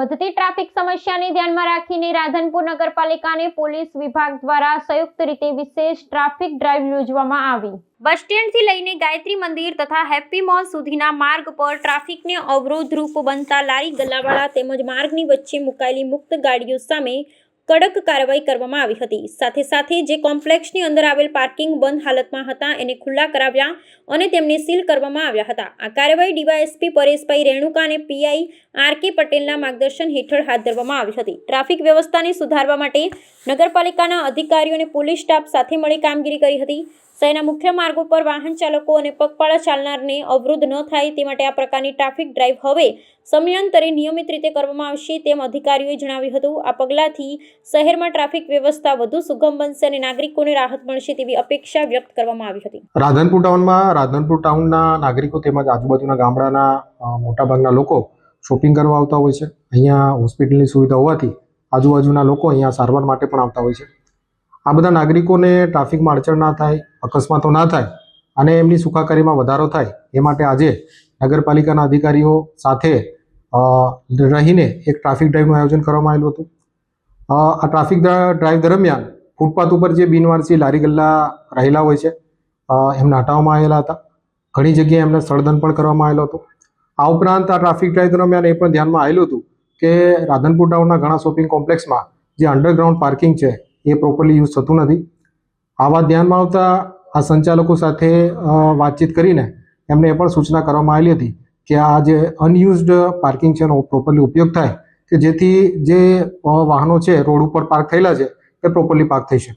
વધતી ટ્રાફિક સમસ્યાને ધ્યાનમાં રાખીને રાધનપુર નગરપાલિકાને પોલીસ વિભાગ દ્વારા સંયુક્ત રીતે વિશેષ ટ્રાફિક ડ્રાઈવ યોજવામાં આવી. બસ સ્ટેન્ડથી લઈને ગાયત્રી મંદિર તથા હેપ્પી મોલ સુધીના માર્ગ પર ટ્રાફિકને અવરોધરૂપ બનતા લારી ગલ્લાવાળા તેમજ માર્ગની વચ્ચે મુકાયેલી મુક્ત ગાડીઓ સામે કડક કાર્યવાહી કરવામાં આવી હતી. સાથે સાથે જે કોમ્પ્લેક્ષની અંદર આવેલ પાર્કિંગ બંધ હાલતમાં હતા, એને ખુલ્લા કરાવ્યા અને તેમને સીલ કરવામાં આવ્યા હતા. આ કાર્યવાહી ડીવાયએસપી પરેશભાઈ રેણુકા અને પીઆઈ આર કે પટેલના માર્ગદર્શન હેઠળ હાથ ધરવામાં આવી હતી. ટ્રાફિક વ્યવસ્થાને સુધારવા માટે નગરપાલિકાના અધિકારીઓ અને પોલીસ સ્ટાફ સાથે મળી કામગીરી કરી હતી. શહેરના મુખ્ય માર્ગો પર વાહન ચાલકો અને પગપાળા ચાલનારને અવરોધ ન થાય તે માટે આ પ્રકારની ટ્રાફિક ડ્રાઈવ હવે સમયાંતરે નિયમિત રીતે કરવામાં આવશે તેમ અધિકારીઓએ જણાવ્યું હતું. આ પગલાંથી શહેરમાં ટ્રાફિક વ્યવસ્થા વધુ સુગમ બનશે અને નાગરિકોને રાહત મળશે તેવી અપેક્ષા વ્યક્ત કરવામાં આવી હતી. રાધનપુર ટાઉનમાં, રાધનપુર ટાઉનના નાગરિકો તેમજ આજુબાજુના ગામડાના મોટાભાગના લોકો શોપિંગ કરવા આવતા હોય છે. અહીંયા હોસ્પિટલની સુવિધા હોવાથી આજુબાજુના લોકો અહીંયા સારવાર માટે પણ આવતા હોય છે. આ બધા નાગરિકોને ટ્રાફિકમાં અડચણ ના થાય, અકસ્માતો ના થાય અને એમની સુખાકારીમાં વધારો થાય, એ માટે આજે નગરપાલિકાના અધિકારીઓ સાથે રહીને એક ટ્રાફિક ડ્રાઈવનું આયોજન કરવામાં આવેલું હતું. આ ટ્રાફિક ડ્રાઈવ દરમિયાન ફૂટપાથ ઉપર જે બિનવારસી લારી ગલ્લા રહેલા હોય છે એમને હટાવવામાં આવેલા હતા. ઘણી જગ્યાએ એમને સળદન પણ કરવામાં આવેલો હતો. આ ઉપરાંત આ ટ્રાફિક ડ્રાઈવ દરમિયાન એ પણ ધ્યાનમાં આવેલું હતું કે રાધનપુર ટાઉનના ઘણા શોપિંગ કોમ્પ્લેક્સમાં જે અંડરગ્રાઉન્ડ પાર્કિંગ છે એ પ્રોપરલી યુઝ થતું નથી. આવા ધ્યાનમાં આવતા આ સંચાલકો સાથે વાતચીત કરીને એમને એ પણ સૂચના કરવામાં આવેલી હતી કે આ જે અનયુઝડ પાર્કિંગ છે એનો પ્રોપરલી ઉપયોગ થાય કે જેથી જે વાહનો છે, રોડ ઉપર પાર્ક થયેલા છે, એ પ્રોપરલી પાર્ક થઈ શકે.